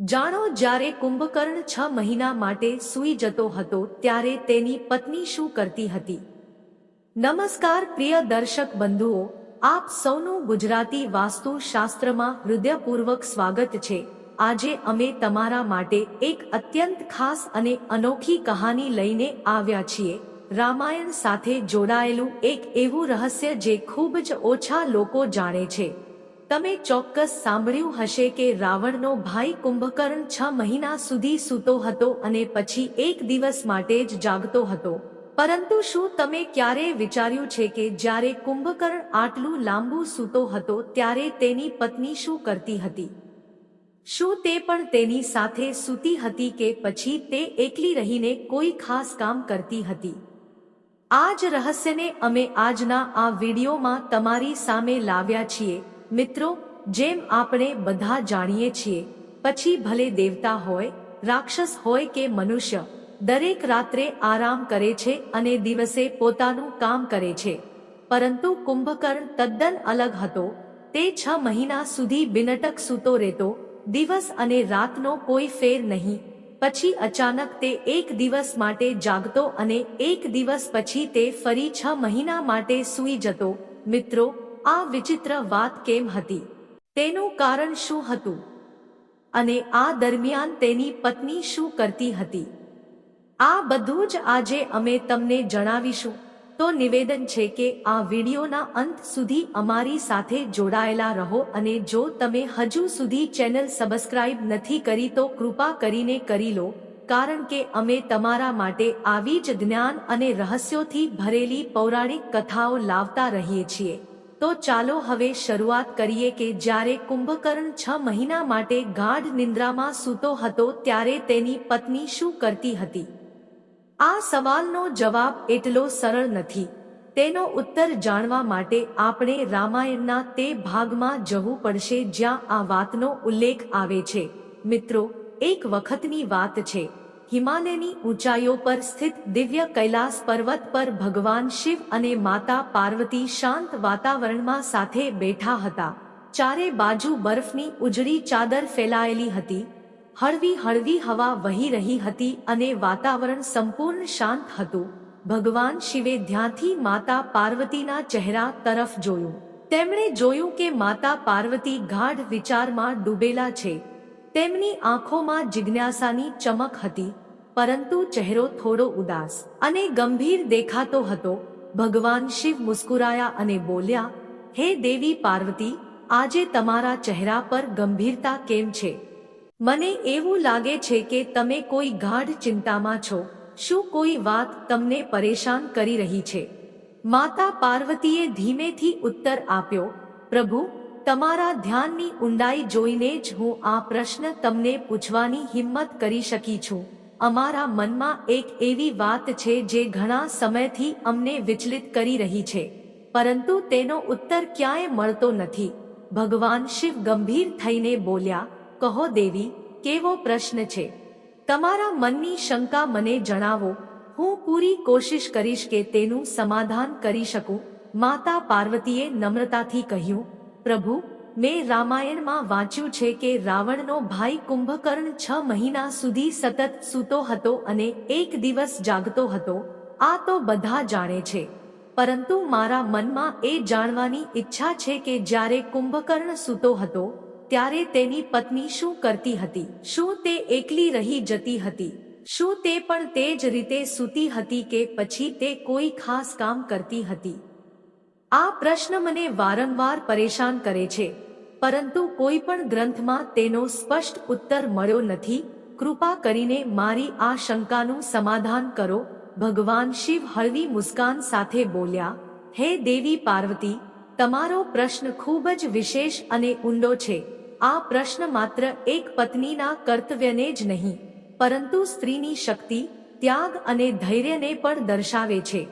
જાણો જ્યારે કુંભકર્ણ છ મહિના માટે સૂઈ જતો હતો ત્યારે તેની પત્ની શું કરતી હતી? નમસ્કાર પ્રિય દર્શક બંધુઓ, આપ સૌનું ગુજરાતી વાસ્તુશાસ્ત્રમાં હૃદયપૂર્વક સ્વાગત છે. આજે અમે તમારા માટે એક અત્યંત ખાસ અને અનોખી કહાની લઈને આવ્યા છીએ. રામાયણ સાથે જોડાયેલું એક એવું રહસ્ય જે ખૂબ જ ઓછા લોકો જાણે છે. તમે ચોક્કસ સાંભળ્યું હશે કે રાવણનો ભાઈ કુંભકર્ણ છ મહિના સુધી સૂતો હતો અને પછી એક દિવસ માટે જ જાગતો હતો. પરંતુ શું તમે ક્યારેય વિચાર્યું છે કે જ્યારે કુંભકર્ણ આટલું લાંબુ સૂતો હતો ત્યારે તેની પત્ની શું કરતી હતી? શું તે પણ તેની સાથે સૂતી હતી કે પછી તે એકલી રહીને કોઈ ખાસ કામ કરતી હતી? આ જ રહસ્યને અમે આજના આ વિડીયોમાં તમારી સામે લાવ્યા છીએ. મિત્રો, જેમ આપણે બધા જાણીએ છીએ, પછી ભલે દેવતા હોય, રાક્ષસ હોય કે મનુષ્ય, દરેક રાત્રે આરામ કરે છે અને દિવસે પોતાનું કામ કરે છે. પરંતુ કુંભકર્ણ તદ્દન અલગ હતો. તે છ મહિના સુધી બિનટક સૂતો રહેતો, દિવસ અને રાતનો કોઈ ફેર નહીં. પછી અચાનક તે એક દિવસ માટે જાગતો અને એક દિવસ પછી તે ફરી છ મહિના માટે સૂઈ જતો. મિત્રો આ વિચિત્ર વાત કેમ હતી? તેનું કારણ શું હતું? અને આ દરમિયાન તેની પત્ની શું કરતી હતી? આ બધું જ આજે અમે તમને જણાવીશું. તો નિવેદન છે કે આ વિડીયોના અંત સુધી અમારી સાથે જોડાયેલા રહો અને જો તમે હજુ સુધી ચેનલ સબસ્ક્રાઇબ નથી કરી તો કૃપા કરીને કરી લો, કારણ કે અમે તમારા માટે આવી જ જ્ઞાન અને રહસ્યોથી ભરેલી પૌરાણિક કથાઓ લાવતા રહીએ છીએ. તો ચાલો હવે શરૂઆત કરીએ કે જ્યારે કુંભકર્ણ છ મહિના માટે ગાઢ નિંદ્રામાં સૂતો હતો ત્યારે તેની પત્ની શું કરતી હતી? આ સવાલનો જવાબ એટલો સરળ નથી. તેનો ઉત્તર જાણવા માટે આપણે રામાયણના તે ભાગમાં જવું પડશે જ્યાં આ વાતનો ઉલ્લેખ આવે છે. મિત્રો, એક વખતની વાત છે. હિમાલયની ઊંચાઈઓ પર સ્થિત દિવ્ય કૈલાસ પર્વત પર ભગવાન શિવ અને માતા પાર્વતી શાંત વાતાવરણમાં સાથે બેઠા હતા. ચારે બાજુ બરફની ઉજળી ચાદર ફેલાયેલી હતી. હળવી હળવી હવા વહી રહી હતી અને વાતાવરણ સંપૂર્ણ શાંત હતું. ભગવાન શિવે ધ્યાનથી માતા પાર્વતીના ચહેરા તરફ જોયું. તેમણે જોયું કે માતા પાર્વતી ગાઢ વિચારમાં ડૂબેલા છે. તેમની આંખોમાં જિજ્ઞાસાની ચમક હતી, પરંતુ ચહેરો થોડો ઉદાસ અને ગંભીર દેખાતો હતો. ભગવાન શિવ મુસ્કુરાયા અને બોલ્યા, હે દેવી પાર્વતી, આજે તમારા ચહેરા પર ગંભીરતા કેમ છે? મને એવું લાગે છે કે તમે કોઈ ગાઢ ચિંતામાં છો. શું કોઈ વાત તમને પરેશાન કરી રહી છે? માતા પાર્વતીએ ધીમેથી ઉત્તર આપ્યો, પ્રભુ તમારા ધ્યાનની ઊંડાઈ જોઈને જ હું આ પ્રશ્ન તમને પૂછવાની હિંમત કરી શકી છું. અમારા મનમાં એક એવી વાત છે જે ઘણા સમયથી અમને વિચલિત કરી રહી છે. પરંતુ તેનો ઉત્તર ક્યાંય મળતો નથી. ભગવાન શિવ ગંભીર થઈને બોલ્યા, કહો દેવી, કેવો પ્રશ્ન છે? તમારા મનની શંકા મને જણાવો. હું પૂરી કોશિશ કરીશ કે તેનું સમાધાન કરી શકું. માતા પાર્વતીએ નમ્રતાથી કહ્યું પ્રભુ, મેં રામાયણમાં વાંચ્યું છે કે રાવણનો ભાઈ કુંભકર્ણ છ મહિના સુધી સતત સૂતો હતો અને એક દિવસ જાગતો હતો. આ તો બધા જાણે છે. પરંતુ મારા મનમાં એ જાણવાની ઈચ્છા છે કે જ્યારે કુંભકર્ણ સૂતો હતો, ત્યારે તેની પત્ની શું કરતી હતી, શું તે એકલી રહી જતી હતી, શું તે પણ તે જ રીતે સૂતી હતી કે પછી તે કોઈ ખાસ કામ કરતી હતી. આ પ્રશ્ન મને વારંવાર પરેશાન કરે છે, પરંતુ કોઈ પણ ગ્રંથમાં તેનો સ્પષ્ટ ઉત્તર મળ્યો નથી. કૃપા કરીને મારી આ શંકાનું સમાધાન કરો. ભગવાન શિવ હળવી મુસ્કાન સાથે બોલ્યા, હે દેવી પાર્વતી, તમારો પ્રશ્ન ખૂબ જ વિશેષ અને ઊંડો છે. આ પ્રશ્ન માત્ર એક પત્નીના કર્તવ્યને જ નહીં, પરંતુ સ્ત્રીની શક્તિ, ત્યાગ અને ધૈર્યને પણ દર્શાવે છે.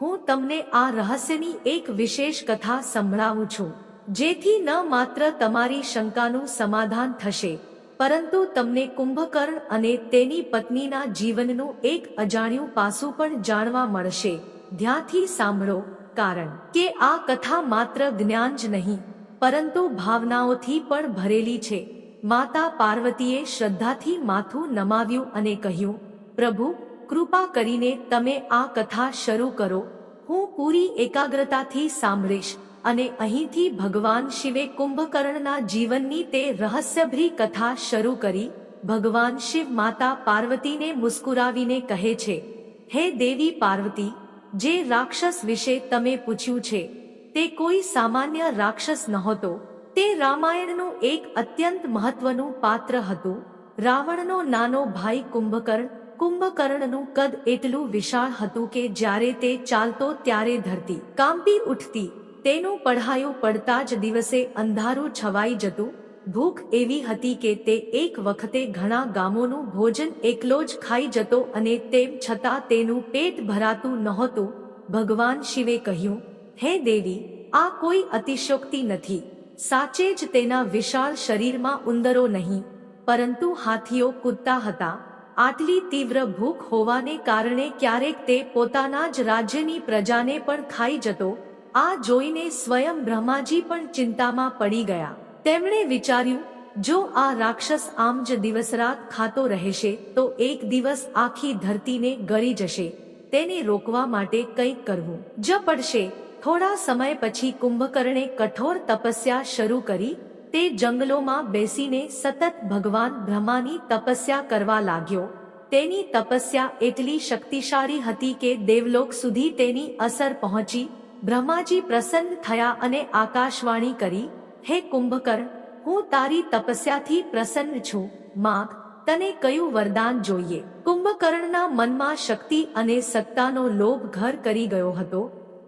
હું તમને આ રહસ્યની એક વિશેષ કથા સંભળાવું છું, જેથી ન માત્ર તમારી શંકાનું સમાધાન થશે, પરંતુ તમને કુંભકર્ણ અને તેની પત્નીના જીવનનું એક અજાણ્યું પાસું પણ જાણવા મળશે. ધ્યાનથી સાંભળો, કારણ કે આ કથા માત્ર જ્ઞાન જ નહીં, પરંતુ ભાવનાઓથી પણ ભરેલી છે. માતા પાર્વતીએ શ્રદ્ધાથી માથું નમાવ્યું અને કહ્યું, પ્રભુ કૃપા કરીને તમે આ કથા શરૂ કરો. હું પૂરી એકાગ્રતાથી સાંભળીશ અને અહીંથી ભગવાન શિવે કુંભકર્ણના જીવનની તે રહસ્યભરી કથા શરૂ કરી. ભગવાન શિવ માતા પાર્વતીને મુસ્કુરાવીને કહે છે, હે દેવી પાર્વતી, જે રાક્ષસ વિશે તમે પૂછ્યું છે, તે કોઈ સામાન્ય રાક્ષસ નહોતો. તે રામાયણનું એક અત્યંત મહત્વનું પાત્ર હતું. રાવણનો નાનો ભાઈ કુંભકર્ણ કુંભકર્ણનું કદ એટલું વિશાળ હતું કે જ્યારે તે ચાલતો ત્યારે ધરતી કાંપી ઉઠતી. તેનું પઢાયું પડતા જ દિવસે અંધારું છવાઈ જતું. ભૂખ એવી હતી કે તે એક વખતે ઘણા ગામોનું ભોજન એકલો જ ખાઈ જતો અને તેમ છતાં તેનું પેટ ભરાતું નહોતું. ભગવાન શિવે કહ્યું, હે દેવી, આ કોઈ અતિશોક્તિ નથી. સાચે જ તેના વિશાળ શરીરમાં ઉંદરો નહીં. પરંતુ હાથીઓ કૂદતા હતા. આટલી તીવ્ર ભૂખ હોવાને કારણે ક્યારેક તે પોતાના જ રાજ્યની પ્રજાને પણ ખાઈ જતો, આ જોઈને સ્વયં બ્રહ્માજી પણ ચિંતામાં પડી ગયા. તેમણે વિચાર્યું, જો આ રાક્ષસ આમ જ દિવસ રાત ખાતો રહેશે, તો એક દિવસ આખી ધરતીને ગળી જશે, તેને રોકવા માટે કંઈક કરવું. જ પડશે. થોડા સમય પછી કુંભકર્ણે કઠોર તપસ્યા શરૂ કરી તે જંગલોમાં બેસીને સતત ભગવાન બ્રહ્માની તપસ્યા કરવા લાગ્યો. તેની તપસ્યા એટલી શક્તિશાળી હતી કે દેવલોક સુધી તેની અસર પહોંચી. બ્રહ્માજી પ્રસન્ન થયા અને આકાશવાણી કરી, હે કુંભકર્ણ હું તારી તપસ્યાથી પ્રસન્ન છું. માગ, તને કયું વરદાન જોઈએ? કુંભકર્ણના મનમાં શક્તિ અને સત્તાનો લોભ ઘર કરી ગયો હતો.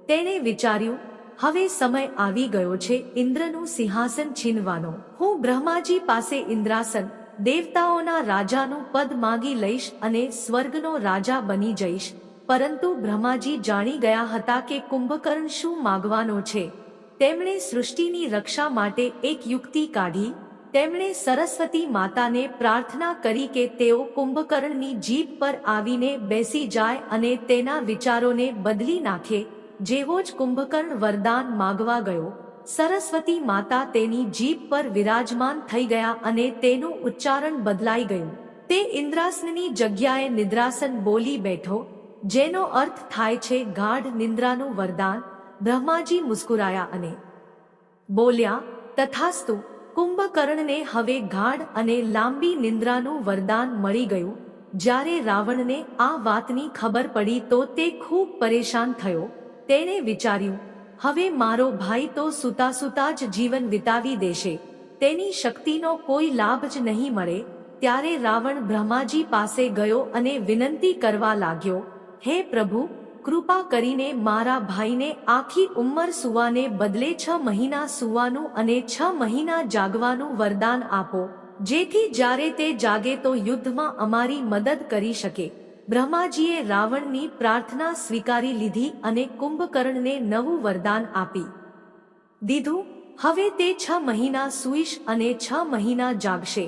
તેણે વિચાર્યું હવે સમય આવી ગયો છે ઇન્દ્રનું સિંહાસન છીનવાનો. હું બ્રહ્માજી પાસે ઇન્દ્રાસન, દેવતાઓના રાજાનું પદ માંગી લઈશ અને સ્વર્ગનો રાજા બની જઈશ. પરંતુ બ્રહ્માજી જાણી ગયા હતા કે કુંભકર્ણ શું માગવાનો છે. તેમણે સૃષ્ટિની રક્ષા માટે એક યુક્તિ કાઢી. તેમણે સરસ્વતી માતાને પ્રાર્થના કરી કે તેઓ કુંભકર્ણની જીભ પર આવીને બેસી જાય અને તેના વિચારોને બદલી નાખે. જેવો જ કુંભકર્ણ વરદાન માગવા ગયો, સરસ્વતી માતા તેની જીભ પર વિરાજમાન થઈ ગયા અને તેનું ઉચ્ચારણ બદલાઈ ગયું. તે ઇન્દ્રાસનની જગ્યાએ નિદ્રાસન બોલી બેઠો, જેનો અર્થ થાય છે ગાઢ નિંદ્રાનું વરદાન, બ્રહ્માજી મુસ્કુરાયા અને બોલ્યા, તથાસ્તુ, કુંભકર્ણને હવે ગાઢ અને લાંબી નિંદ્રાનું વરદાન મળી ગયું. જ્યારે રાવણને આ વાતની ખબર પડી તો તે ખૂબ પરેશાન થયો. તેણે વિચાર્યું, હવે મારો ભાઈ તો સુતા સુતા જ જીવન વિતાવી દેશે. તેની શક્તિનો કોઈ લાભ જ નહીં મળે. ત્યારે રાવણ બ્રહ્માજી પાસે ગયો અને વિનંતી કરવા લાગ્યો, હે પ્રભુ, કૃપા કરીને મારા ભાઈને આખી ઉંમર સુવાને બદલે છ મહિના સુવાનું અને છ મહિના જાગવાનું વરદાન આપો, જેથી જ્યારે તે જાગે તો યુદ્ધમાં અમારી મદદ કરી શકે. બ્રહ્માજીએ રાવણની પ્રાર્થના સ્વીકારી લીધી અને કુંભકર્ણને નવું વરદાન આપી. દીધું, હવે તે છ મહિના સુઈશ અને છ મહિના જાગશે.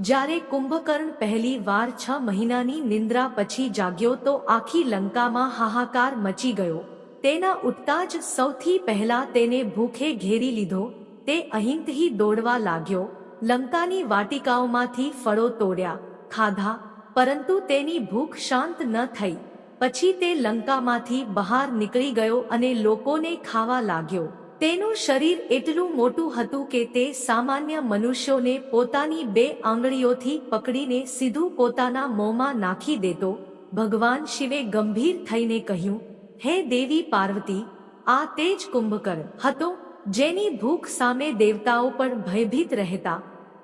જ્યારે કુંભકર્ણ પહેલી વાર છ મહિનાની નિંદ્રા પછી જાગ્યો તો આખી લંકામાં હાહાકાર મચી ગયો. તેના ઉઠતા જ સૌથી પહેલા તેને ભૂખે ઘેરી લીધો, તે અહીંથી દોડવા લાગ્યો, લંકાની વાટિકાઓમાંથી ફળો તોડ્યા, ખાધા પરંતુ તેની ભૂખ શાંત ન થઈ. પછી તે લંકામાંથી બહાર નીકળી ગયો અને લોકોને ખાવા લાગ્યો. તેનું શરીર એટલું મોટું હતું કે તે સામાન્ય મનુષ્યોને પોતાની બે આંગળીઓથી પકડીને સીધું પોતાના મોંમાં નાખી દેતો. ભગવાન શિવે ગંભીર થઈને કહ્યું, હે દેવી પાર્વતી, આ તે જ કુંભકર્ણ હતો જેની ભૂખ સામે દેવતાઓ પણ ભયભીત રહેતા.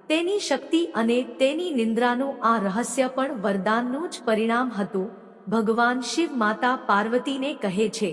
તેની શક્તિ અને તેની નિંદ્રાનું આ રહસ્ય પણ વરદાનનું જ પરિણામ હતું. ભગવાન શિવ માતા પાર્વતીને કહે છે,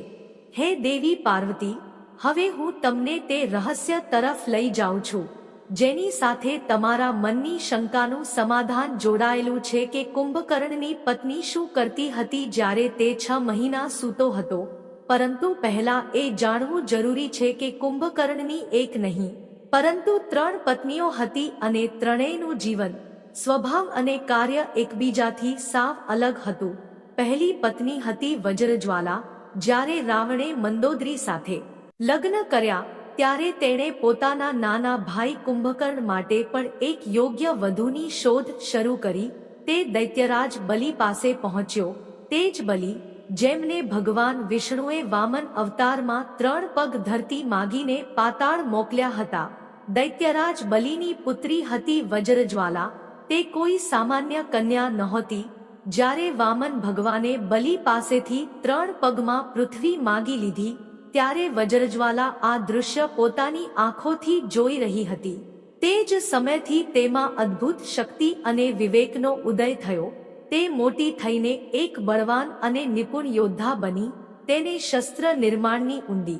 હે દેવી પાર્વતી, હવે હું તમને તે રહસ્ય તરફ લઈ જાઉં છું, જેની સાથે તમારા મનની શંકાનું સમાધાન જોડાયેલું છે કે કુંભકર્ણની પત્ની શું કરતી હતી જ્યારે તે છ મહિના સૂતો હતો. પરંતુ પહેલા એ જાણવું જરૂરી છે કે કુંભકર્ણની એક નહીં પરંતુ ત્રણ પત્નીઓ હતી અને ત્રણેયનું જીવન, સ્વભાવ અને કાર્ય એકબીજાથી સાવ અલગ હતું. પહેલી પત્ની હતી વજ્રજ્વાલા, જ્યારે રાવણે મંદોદરી સાથે લગ્ન કર્યા, ત્યારે તેણે પોતાના નાના ભાઈ કુંભકર્ણ માટે પણ એક યોગ્ય વધુની શોધ શરૂ કરી, તે દૈત્યરાજ બલિ પાસે પહોંચ્યો. તે જ બલિ, જેમને ભગવાન વિષ્ણુએ વામન અવતારમાં ત્રણ પગ ધરતી માગીને પાતાળ મોકલ્યા હતા. દૈત્યરાજ બલિની પુત્રી હતી વજ્રજ્વાલા. તે કોઈ સામાન્ય કન્યા નહોતી. જ્યારે વામન ભગવાને બલિ પાસેથી ત્રણ પગમાં પૃથ્વી માગી લીધી, ત્યારે વજ્રજ્વાલા આ દૃશ્ય પોતાની આંખોથી જોઈ રહી હતી. તે જ સમયથી તેમાં અદ્ભુત શક્તિ અને વિવેકનો ઉદય થયો. તે મોટી થઈને એક બળવાન અને નિપુણ યોદ્ધા બની. તેને શસ્ત્ર નિર્માણની ઊંડી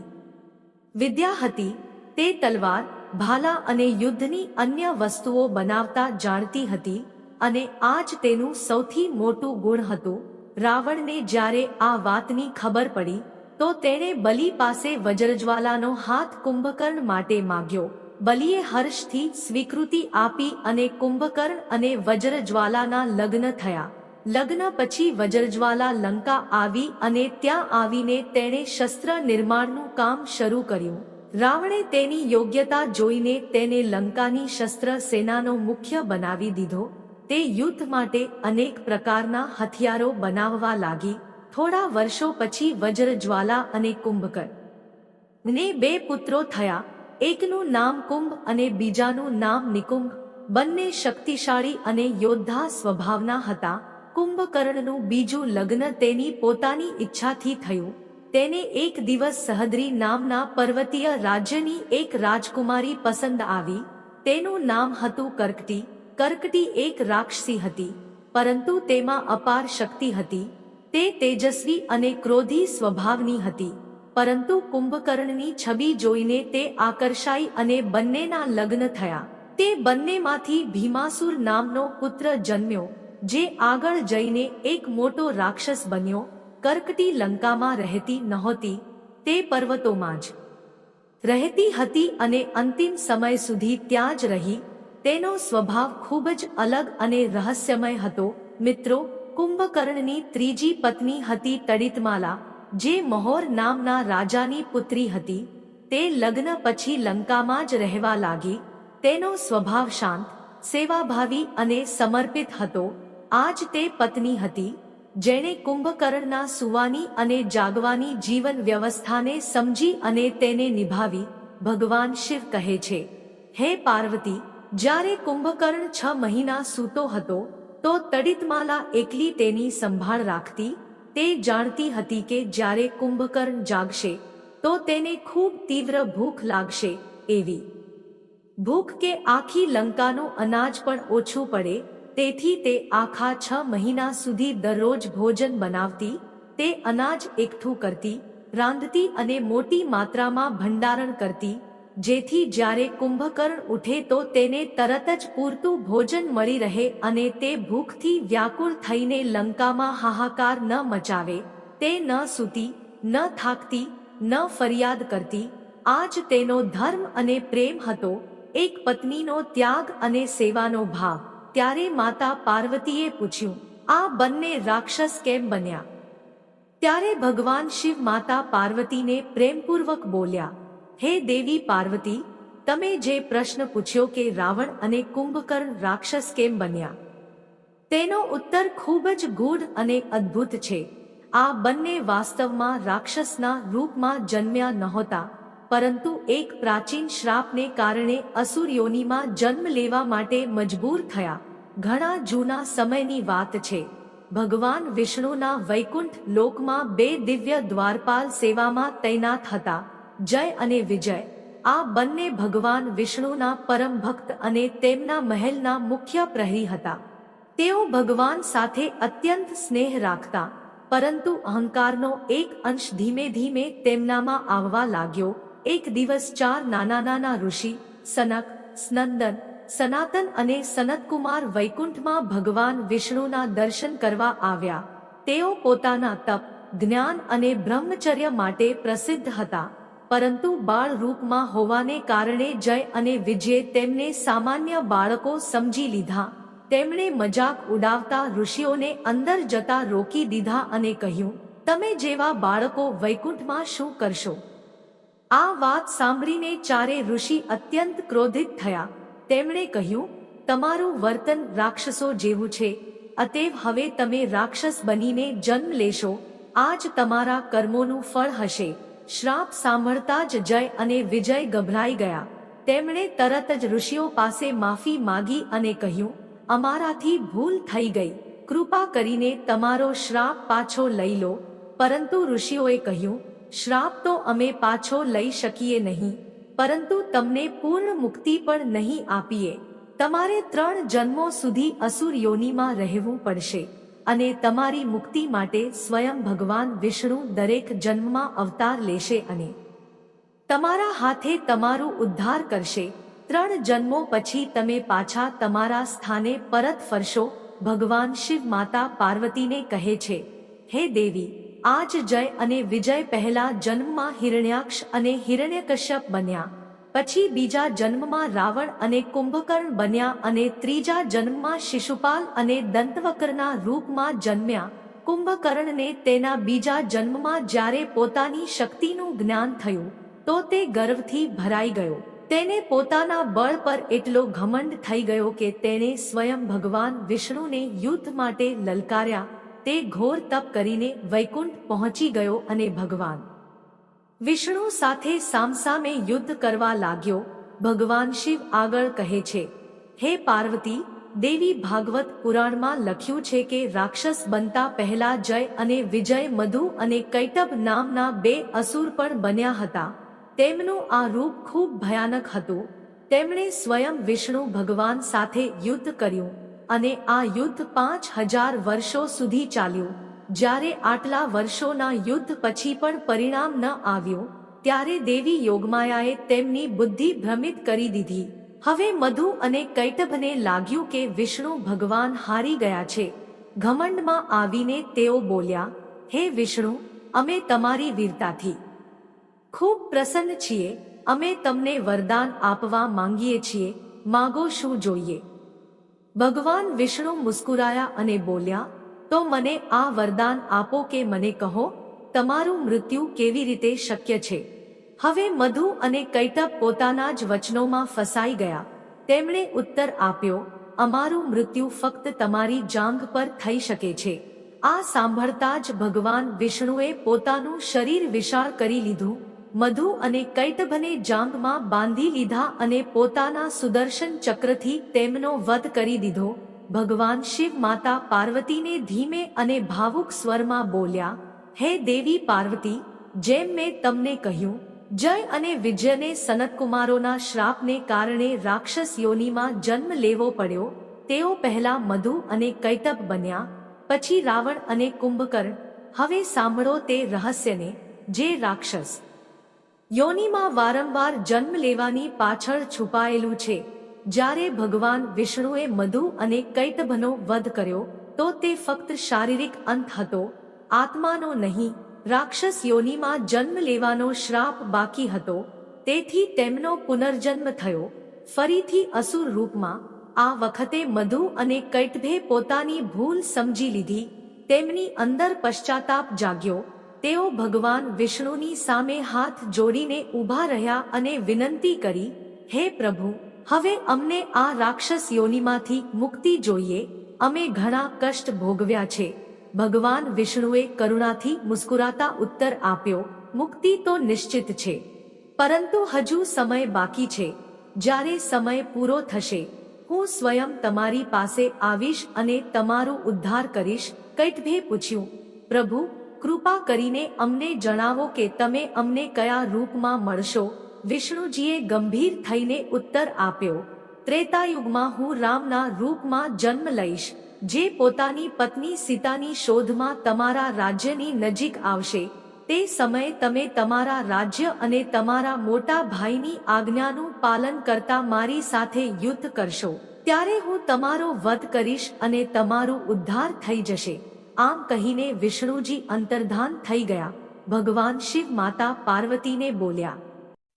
વિદ્યા હતી. તે તલવાર ભાલા અને યુદ્ધની અન્ય વસ્તુઓ બનાવતા જાણતી હતી અને આ જ તેનું સૌથી મોટું ગુણ હતું, રાવણને જ્યારે આ વાતની ખબર પડી, તો તેણે બલિ પાસે વજ્રજ્વાલાનો હાથ કુંભકર્ણ માટે માગ્યો. બલિએ હર્ષથી સ્વીકૃતિ આપી અને કુંભકર્ણ અને વજ્રજ્વાલાના લગ્ન થયા. લગ્ન પછી વજ્રજ્વાલા લંકા આવી અને ત્યાં આવીને તેણે શસ્ત્ર નિર્માણનું કામ શરૂ કર્યું. રાવણે તેની યોગ્યતા જોઈને તેને લંકાની શસ્ત્ર સેનાનો મુખ્ય બનાવી દીધો. તે યુદ્ધ માટે અનેક પ્રકારના હથિયારો બનાવવા લાગી. થોડા વર્ષો પછી વજ્રજ્વાલા અને કુંભકર ને બે પુત્રો થયા. એકનું નામ કુંભ અને બીજાનું નામ નિકુંભ. બંને શક્તિશાળી અને યોદ્ધા સ્વભાવના હતા. કુંભકર્ણનું બીજું લગ્ન તેની પોતાની ઈચ્છાથી થયું. તેને એક દિવસ સહદ્રી નામના પર્વતીય રાજ્યની એક રાજકુમારી પસંદ આવી. તેનું નામ હતું કર્કટી. કર્કટી એક રાક્ષસી હતી, પરંતુ તેમાં અપાર શક્તિ હતી. તે તેજસ્વી અને ક્રોધી સ્વભાવની હતી, પરંતુ કુંભકર્ણની છબી જોઈને તે આકર્ષાઈ અને બંનેના લગ્ન થયા. તે બંનેમાંથી ભીમાસુર નામનો પુત્ર જન્મ્યો, જે આગળ જઈને એક મોટો રાક્ષસ બન્યો. કર્કટી લંકામાં રહેતી નહોતી, તે પર્વતોમાં જ. રહેતી હતી અને અંતિમ સમય સુધી ત્યાં જ રહી, તેનો સ્વભાવ ખૂબ જ અલગ અને રહસ્યમય હતો. મિત્રો, કુંભકર્ણની ત્રીજી પત્ની હતી તડિતમાલા, જે મહોર નામના રાજાની પુત્રી હતી. તે લગ્ન પછી લંકામાં જ રહેવા લાગી. તેનો સ્વભાવ શાંત, સેવાભાવી અને સમર્પિત હતો. આજ તે પત્ની હતી. જેણે કુંભકર્ણના સુવાની અને જાગવાની જીવન વ્યવસ્થાને સમજી અને તેને નિભાવી ભગવાન શિવ કહે છે, હે પાર્વતી, જ્યારે કુંભકર્ણ છ મહિના સૂતો હતો, તો તડિતમાલા એકલી તેની સંભાળ રાખતી, તે જાણતી હતી કે જ્યારે કુંભકર્ણ જાગશે, તો તેને ખૂબ તીવ્ર ભૂખ લાગશે એવી. ભૂખ કે આખી લંકાનું અનાજ પણ ઓછું પડે તેથી તે આખા છ મહિના સુધી દરરોજ ભોજન બનાવતી, તે અનાજ એકઠું કરતી, રાંધતી અને મોટી માત્રામાં ભંડારણ કરતી, જેથી જ્યારે કુંભકર્ણ ઉઠે તો તેને તરત જ પૂરતું ભોજન મળી રહે અને તે ભૂખથી વ્યાકુળ થઈને લંકામાં હાહાકાર ન મચાવે, તે ન સૂતી, ન થાકતી, ન ફરિયાદ કરતી. આ તેનો ધર્મ અને પ્રેમ હતો, એક પત્નીનો ત્યાગ અને સેવાનો ભાવ. ત્યારે માતા પાર્વતીએ પૂછ્યું, આ બંને રાક્ષસ કેમ બન્યા? ત્યારે ભગવાન શિવ માતા પાર્વતીને પ્રેમપૂર્વક બોલ્યા, હે દેવી પાર્વતી, તમે જે પ્રશ્ન પૂછ્યો કે રાવણ અને કુંભકર્ણ રાક્ષસ કેમ બન્યા? તેનો ઉત્તર ખૂબ જ ગૂઢ અને અદ્ભુત છે. આ બંને વાસ્તવમાં રાક્ષસના રૂપમાં જન્મ્યા નહોતા. પરંતુ એક પ્રાચીન શ્રાપને કારણે અસુરયોનીમાં જન્મ લેવા માટે મજબૂર થયા. ઘણા જૂના સમયની વાત છે. ભગવાન વિષ્ણુના વૈકુંઠ લોકમાં બે દિવ્ય દ્વારપાલ સેવામાં તૈનાત હતા. જય અને વિજય. આ બંને ભગવાન વિષ્ણુના પરમ ભક્ત અને તેમના મહેલના મુખ્ય પ્રહરી હતા. તેઓ ભગવાન સાથે અત્યંત સ્નેહ રાખતા, પરંતુ અહંકારનો એક અંશ ધીમે ધીમે તેમનામાં આવવા લાગ્યો. એક દિવસ ચાર નાના નાના ઋષિ, સનક, સ્નંદન, સનાતન અને સનતકુમાર વૈકુંઠમાં ભગવાન વિષ્ણુના દર્શન કરવા આવ્યા. તેઓ પોતાના તપ, જ્ઞાન અને બ્રહ્મચર્ય માટે પ્રસિદ્ધ હતા. પરંતુ બાળ રૂપમાં હોવાને કારણે જય અને વિજય તેમને સામાન્ય બાળકો સમજી લીધા. તેમણે મજાક ઉડાવતા ઋષિઓને અંદર જતા રોકી દીધા અને કહ્યું, તમે જેવા બાળકો વૈકુંઠમાં શું કરશો? આ વાત સાંભળીને ચારે ઋષિ અત્યંત ક્રોધિત થયા. તેમણે કહ્યું, તમારું વર્તન રાક્ષસો જેવું છે. અતેવ હવે તમે રાક્ષસ બનીને જન્મ લેશો. આજ તમારા કર્મોનું ફળ હશે. શ્રાપ સાંભળતા જ જય અને વિજય ગભરાઈ ગયા. તેમણે તરત જ ઋષિઓ પાસે માફી માગી અને કહ્યું, અમારાથી ભૂલ થઈ ગઈ. કૃપા કરીને તમારો શ્રાપ પાછો લઈ લો. પરંતુ ઋષિઓએ કહ્યું શ્રાપ તો અમે પાછો લઈ શકીએ નહીં, પરંતુ તમને પૂર્ણ મુક્તિ પણ નહીં આપીએ. તમારે ત્રણ જન્મો સુધી અસુર યોનિમાં રહેવું પડશે અને તમારી મુક્તિ માટે સ્વયં ભગવાન વિષ્ણુ દરેક જન્મમાં અવતાર લેશે અને તમારા હાથે તમારું ઉદ્ધાર કરશે. ત્રણ જન્મો પછી તમે પાછા તમારા સ્થાને પરત ફરશો, ભગવાન શિવ માતા પાર્વતીને કહે છે, હે દેવી આજ જય અને વિજય પહેલા જન્મમાં હિરણ્યાક્ષ અને હિરણ્યકશ્યપ બન્યા. પછી બીજા જન્મમાં રાવણ અને કુંભકર્ણ બન્યા અને ત્રીજા જન્મમાં શિશુપાલ અને દંતવકરના રૂપમાં જન્મ્યા. કુંભકર્ણને તેના બીજા જન્મમાં જ્યારે પોતાની શક્તિનું જ્ઞાન થયું, તો તે ગર્વથી ભરાઈ ગયો. તેને પોતાના બળ પર એટલો ઘમંડ થઈ ગયો કે તેણે સ્વયં ભગવાન વિષ્ણુને યુદ્ધ માટે લલકાર્યા. તે ઘોર તપ કરીને વૈકુંઠ પહોંચી ગયો અને ભગવાન વિષ્ણુ સાથે સામસામે યુદ્ધ કરવા લાગ્યો. ભગવાન શિવ આગળ કહે છે, હે પાર્વતી, દેવી ભાગવત પુરાણમાં લખ્યું છે કે રાક્ષસ બનતા પહેલા જય અને વિજય મધુ અને કૈટબ નામના બે અસુર પણ બન્યા હતા. તેમનું આ રૂપ ખૂબ ભયાનક હતું. તેમણે સ્વયં વિષ્ણુ ભગવાન સાથે યુદ્ધ કર્યું. અને આ યુદ્ધ પાંચ હજાર વર્ષો સુધી ચાલ્યું. જ્યારે આટલા વર્ષોના યુદ્ધ પછી પણ પરિણામ ન આવ્યું, ત્યારે દેવી યોગમાયાએ તેમની બુદ્ધિ ભ્રમિત કરી દીધી. હવે મધુ અને કૈટભને લાગ્યું કે વિષ્ણુ ભગવાન હારી ગયા છે. ઘમંડમાં આવીને તેઓ બોલ્યા, હે વિષ્ણુ, અમે તમારી વીરતાથી ખૂબ પ્રસન્ન છીએ. અમે તમને વરદાન આપવા માંગીએ છીએ. માગો શું જોઈએ? ભગવાન વિષ્ણુ મુસ્કુરાયા અને બોલ્યા, તો મને આ વરદાન આપો કે મને કહો, તમારું મૃત્યુ કેવી રીતે શક્ય છે? હવે મધુ અને કૈટપ પોતાના જ વચનોમાં ફસાઈ ગયા. તેમણે ઉત્તર આપ્યો, અમારું મૃત્યુ ફક્ત તમારી જાંઘ પર થઈ શકે છે. આ સાંભળતા જ ભગવાન વિષ્ણુએ પોતાનું શરીર વિશાળ કરી લીધું મધુ અને કૈટભને જાંગમાં બાંધી લીધા અને પોતાના સુદર્શન ચક્રથી તેમનો વધ કરી દીધો. ભગવાન શિવ માતા પાર્વતીને ધીમે અને ભાવુક સ્વરમાં બોલ્યા, હે દેવી પાર્વતી, જેમ મેં તમને કહ્યું, જય અને વિજયને સનતકુમારોના શ્રાપને કારણે રાક્ષસ યોનિમાં જન્મ લેવો પડ્યો. તેઓ પહેલા મધુ અને કૈટબ બન્યા, પછી રાવણ અને કુંભકર્ણ હવે સાંભળો તે રહસ્યને, જે રાક્ષસ યોનિમાં વારંવાર જન્મ લેવાની પાછળ છુપાયેલું છે. જ્યારે ભગવાન વિષ્ણુએ મધુ અને કૈટભનો વધ કર્યો, તો તે ફક્ત શારીરિક અંત હતો, આત્માનો નહીં. રાક્ષસ યોનિમાં જન્મ લેવાનો શ્રાપ બાકી હતો, તેથી તેમનો પુનર્જન્મ થયો. ફરીથી અસુર રૂપમાં, આ વખતે મધુ અને કૈટભે પોતાની ભૂલ સમજી લીધી. તેમની અંદર પશ્ચાતાપ જાગ્યો તેઓ ભગવાન વિષ્ણુની સામે હાથ જોડીને ઊભા રહ્યા અને વિનંતી કરી, હે પ્રભુ, હવે અમને આ રાક્ષસ યોનિમાંથી મુક્તિ જોઈએ. અમે ઘણા કષ્ટ ભોગવ્યા છે. ભગવાન વિષ્ણુએ કરુણાથી મુસ્કુરાતા ઉત્તર આપ્યો, મુક્તિ તો નિશ્ચિત છે. પરંતુ હજુ સમય બાકી છે. જ્યારે સમય પૂરો થશે, હું સ્વયં તમારી પાસે આવીશ અને તમારું ઉદ્ધાર કરીશ. કૈટભે પૂછ્યું, પ્રભુ કૃપા કરીને અમને જણાવો કે તમે અમને કયા રૂપમાં મળશો? વિષ્ણુજીએ ગંભીર થઈને ઉત્તર આપ્યો, ત્રેતાયુગમાં હું રામના રૂપમાં જન્મ લઈશ. જે પોતાની પત્ની સીતાની શોધમાં તમારા રાજ્યની નજીક આવશે. તે સમયે તમે તમારા રાજ્ય અને તમારા મોટા ભાઈની આજ્ઞાનું પાલન કરતા મારી સાથે યુદ્ધ કરશો. ત્યારે હું તમારો વધ કરીશ અને તમારું ઉદ્ધાર થઈ જશે. આમ કહીને વિષ્ણુજી અંતર્ધાન થઈ ગયા. ભગવાન શિવ માતા પાર્વતીને બોલ્યા,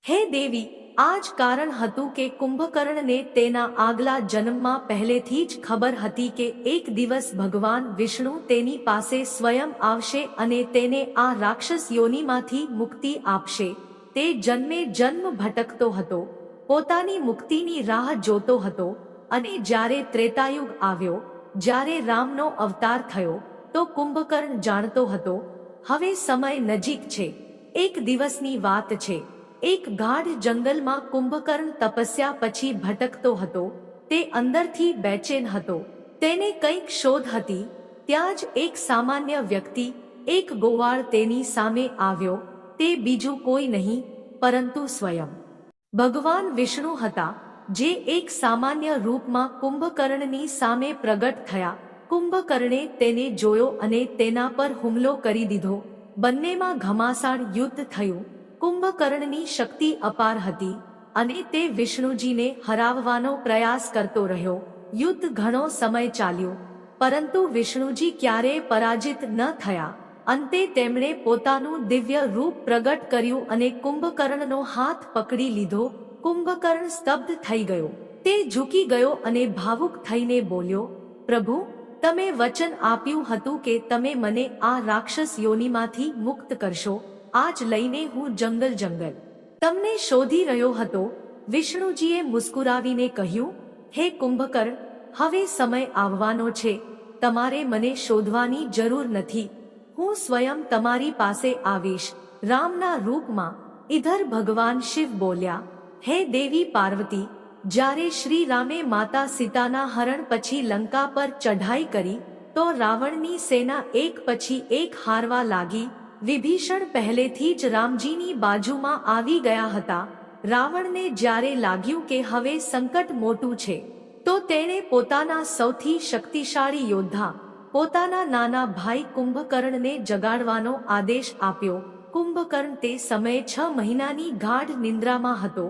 હે દેવી આ જ કારણ હતું કે કુંભકર્ણને તેના આગલા જન્મમાં પહેલેથી જ ખબર હતી કે એક દિવસ ભગવાન વિષ્ણુ તેની પાસે સ્વયં આવશે અને તેને આ રાક્ષસ યોનિમાંથી મુક્તિ આપશે. તે જન્મે જન્મ ભટકતો હતો, પોતાની મુક્તિની રાહ જોતો હતો અને જ્યારે ત્રેતાયુગ આવ્યો, જ્યારે રામનો અવતાર થયો તો કુંભકર્ણ જાણતો હતો, હવે સમય નજીક છે. એક દિવસની વાત છે. એક ગાઢ જંગલમાં કુંભકર્ણ તપસ્યા પછી ભટકતો હતો. તે અંદરથી બેચેન હતો. તેને કંઈક શોધ હતી. ત્યાં જ એક સામાન્ય વ્યક્તિ, એક ગોવાળ તેની સામે આવ્યો. તે બીજું કોઈ નહીં, પરંતુ સ્વયં. ભગવાન વિષ્ણુ હતા, જે એક સામાન્ય રૂપમાં કુંભકર્ણની સામે પ્રગટ થયા. કુંભકર્ણે તેને જોયો અને તેના પર હુમલો કરી દીધો. બંનેમાં ઘમાસાણ યુદ્ધ થયું. કુંભકર્ણની શક્તિ અપાર હતી અને તે વિષ્ણુજીને હરાવવાનો પ્રયાસ કરતો રહ્યો. યુદ્ધ ઘણો સમય ચાલ્યો, પરંતુ વિષ્ણુજી ક્યારેય પરાજિત ન થયા. અંતે તેમણે પોતાનું દિવ્ય રૂપ પ્રગટ કર્યું અને કુંભકર્ણનો હાથ પકડી લીધો. કુંભકર્ણ સ્તબ્ધ થઈ ગયો. તે ઝૂકી ગયો અને ભાવુક થઈને બોલ્યો, પ્રભુ તમે વચન આપ્યું હતું કે તમે મને આ રાક્ષસ યોનિમાંથી મુક્ત કરશો, આજ લઈને હું જંગલ જંગલ. તમને શોધી રહ્યો હતો, વિષ્ણુજીએ મુસ્કુરાવીને કહ્યું, હે કુંભકર્ણ હવે સમય આવવાનો છે, તમારે મને શોધવાની જરૂર નથી. હું સ્વયં તમારી પાસે આવીશ. રામના રૂપમાં ઇધર ભગવાન શિવ બોલ્યા, હે દેવી પાર્વતી જ્યારે શ્રી રામે માતા સીતાના હરણ પછી લંકા પર ચઢાઈ કરી, તો રાવણની સેના એક પછી એક હારવા લાગી. વિભીષણ પહેલેથી જ રામજીની બાજુમાં આવી ગયા હતા. રાવણને જ્યારે લાગ્યું કે હવે સંકટ મોટું છે, તો તેણે પોતાના સૌથી શક્તિશાળી યોદ્ધા, પોતાના નાના ભાઈ કુંભકર્ણને જગાડવાનો આદેશ આપ્યો. કુંભકર્ણ તે સમયે છ મહિનાની ગાઢ નિંદ્રામાં હતો.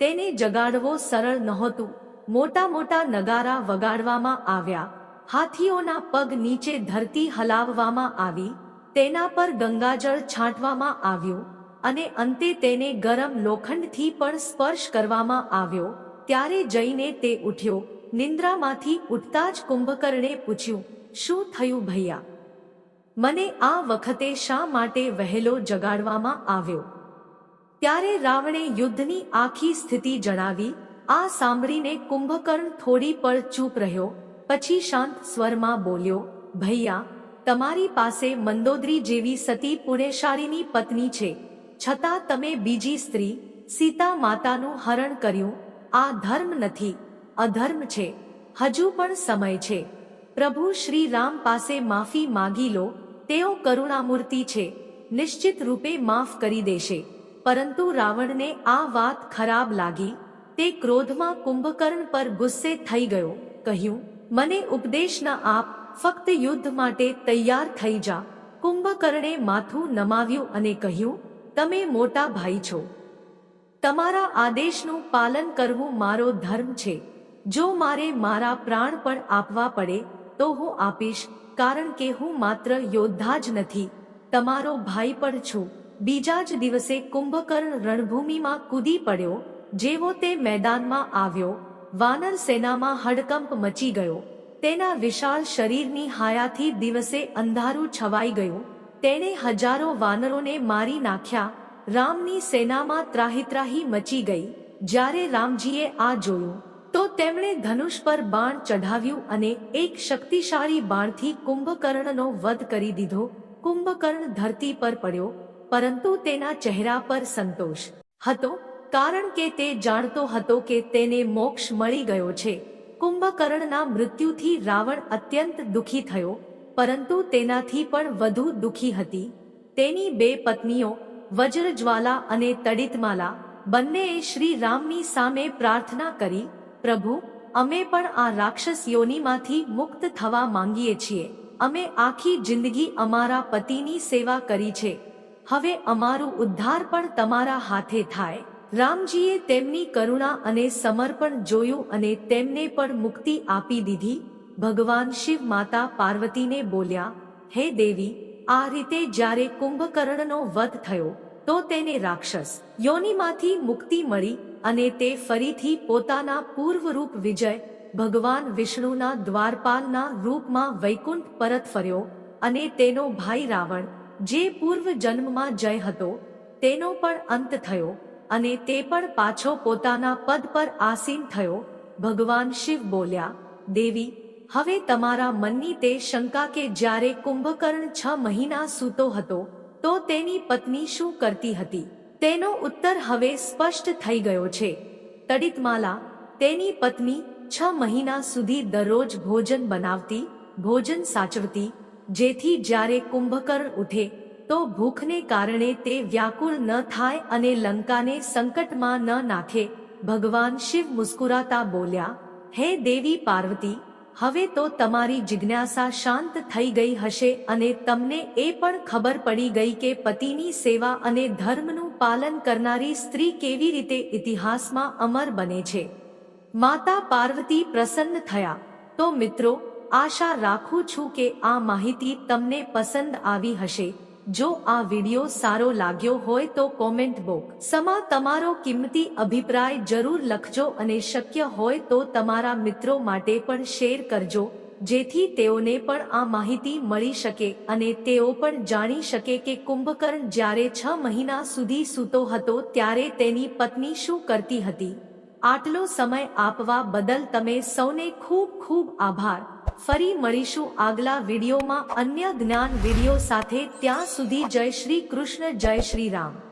તેને જગાડવો સરળ નહોતું. મોટા મોટા નગારા વગાડવામાં આવ્યા. હાથીઓના પગ નીચે ધરતી હલાવવામાં આવી. તેના પર ગંગાજળ છાંટવામાં આવ્યું અને અંતે તેને ગરમ લોખંડથી પણ સ્પર્શ કરવામાં આવ્યો. ત્યારે જઈને તે ઉઠ્યો. નિંદ્રામાંથી ઉઠતા જ કુંભકર્ણે પૂછ્યું, શું થયું ભૈયા? મને આ વખતે શા માટે વહેલો જગાડવામાં આવ્યો? ત્યારે રાવણે યુદ્ધની આખી સ્થિતિ જણાવી, આ સાંભળીને કુંભકર્ણ થોડી પળ ચૂપ રહ્યો, પછી શાંત સ્વરમાં બોલ્યો, ભૈયા, તમારી પાસે મંદોદરી જેવી સતી પુણેશાળીની પત્ની છે. છતાં તમે બીજી સ્ત્રી, સીતા માતાનું હરણ કર્યું. આ ધર્મ નથી, અધર્મ છે. હજુ પણ સમય છે. પ્રભુ શ્રી રામ પાસે માફી માગી લો, તેઓ કરુણામૂર્તિ છે. નિશ્ચિત રૂપે માફ કરી દેશે. પરંતુ રાવણને આ વાત ખરાબ લાગી. તે ક્રોધમાં કુંભકર્ણ પર ગુસ્સે થઈ ગયો, કહ્યું, મને ઉપદેશ ન આપ ફક્ત યુદ્ધ માટે તૈયાર થઈ જા. કુંભકર્ણે માથું નમાવ્યું અને કહ્યું, તમે મોટા ભાઈ છો. તમારા આદેશનું પાલન કરવું મારો ધર્મ છે. જો મારે મારા પ્રાણ પણ આપવા પડે, તો હું આપીશ, કારણ કે હું માત્ર યોદ્ધા જ નથી. તમારો ભાઈ પણ છું. બીજા જ દિવસે કુંભકર્ણ રણભૂમિમાં કૂદી પડ્યો, જેવો તે મેદાનમાં આવ્યો, વાનર સેનામાં હડકંપ મચી ગયો, તેના વિશાળ શરીરની હાયાથી દિવસે અંધારું છવાઈ ગયું, તેણે હજારો વાનરોને મારી નાખ્યા, રામની સેનામાં ત્રાહિત્રાહી મચી ગઈ, જ્યારે રામજીએ આ જોયું, તો તેમણે ધનુષ પર બાણ ચઢાવ્યું અને એક શક્તિશાળી બાણથી કુંભકર્ણનો વધ કરી દીધો, કુંભકર્ણ ધરતી પર પડ્યો પરંતુ તેના ચહેરા પર સંતોષ હતો, કારણ કે તે જાણતો હતો કે તેને મોક્ષ મળી ગયો છે. કુંભકર્ણના મૃત્યુથી રાવણ અત્યંત દુઃખી થયો, પરંતુ તેનાથી પણ વધુ દુઃખી હતી. તેની બે પત્નીઓ, વજ્રજ્વાલા અને તડિતમાલા, બંનેએ શ્રી રામની સામે પ્રાર્થના કરી, પ્રભુ, અમે પણ આ રાક્ષસ યોનિમાંથી મુક્ત થવા માંગીએ છીએ. અમે આખી જિંદગી અમારા પતિની સેવા કરી છે. હવે અમારું ઉદ્ધાર પણ તમારા હાથે થાય. રામજીએ તેમની કરુણા અને સમર્પણ જોયું અને તેમને પણ મુક્તિ આપી દીધી. ભગવાન શિવ માતા પાર્વતીને બોલ્યા, હે દેવી, આ રીતે જ્યારે કુંભકર્ણનો વધ થયો, તો તેને રાક્ષસ યોનિમાંથી મુક્તિ મળી અને તે ફરીથી પોતાના પૂર્વરૂપ વિજય, ભગવાન વિષ્ણુના દ્વારપાલના રૂપમાં વૈકુંઠ પરત ફર્યો અને તેનો ભાઈ રાવણ જે પૂર્વ જન્મમાં જય હતો, તેનો પણ અંત થયો અને તે પણ પાછો પોતાના પદ પર આસીન થયો. ભગવાન શિવ બોલ્યા, દેવી, હવે તમારા મનની તે શંકા કે જ્યારે કુંભકર્ણ છ મહિના સૂતો હતો, તો તેની પત્ની શું કરતી હતી? તેનો ઉત્તર હવે સ્પષ્ટ થઈ ગયો છે. તડિતમાલા, તેની પત્ની છ મહિના સુધી દરરોજ ભોજન બનાવતી, ભોજન સાચવતી જેથી જ્યારે કુંભકર્ણ ઉઠે, તો ભૂખને કારણે તે વ્યાકુળ ન થાય અને લંકાને સંકટમાં ન નાખે. ભગવાન શિવ મુસ્કુરાતા બોલ્યા, હે દેવી પાર્વતી, હવે તો તમારી જિજ્ઞાસા શાંત થઈ ગઈ હશે અને તમને એ પણ ખબર પડી ગઈ કે પતિની સેવા અને ધર્મનું પાલન કરનારી સ્ત્રી કેવી રીતે ઇતિહાસમાં અમર બને છે. માતા પાર્વતી પ્રસન્ન થયા, તો મિત્રો આશા રાખું છું કે આ માહિતી તમને પસંદ આવી હશે. જો આ વિડિયો સારો લાગ્યો હોય તો કોમેન્ટ બોક્સ સમા તમારો કિંમતી અભિપ્રાય જરૂર લખજો અને શક્ય હોય તો તમારા મિત્રો માટે પણ શેર કરજો, જેથી તેઓને પણ આ માહિતી મળી શકે અને તેઓ પણ જાણી શકે કે કુંભકર્ણ જ્યારે છ મહિના સુધી સૂતો હતો ત્યારે તેની પત્ની શું કરતી હતી. આટલો સમય આપવા બદલ તમે સૌને ખૂબ ખૂબ આભાર. ફરી મળીશું આગલા વિડીયોમાં અન્ય જ્ઞાન વીડિયો સાથે ત્યાં સુધી જય શ્રી કૃષ્ણ, જય શ્રી રામ.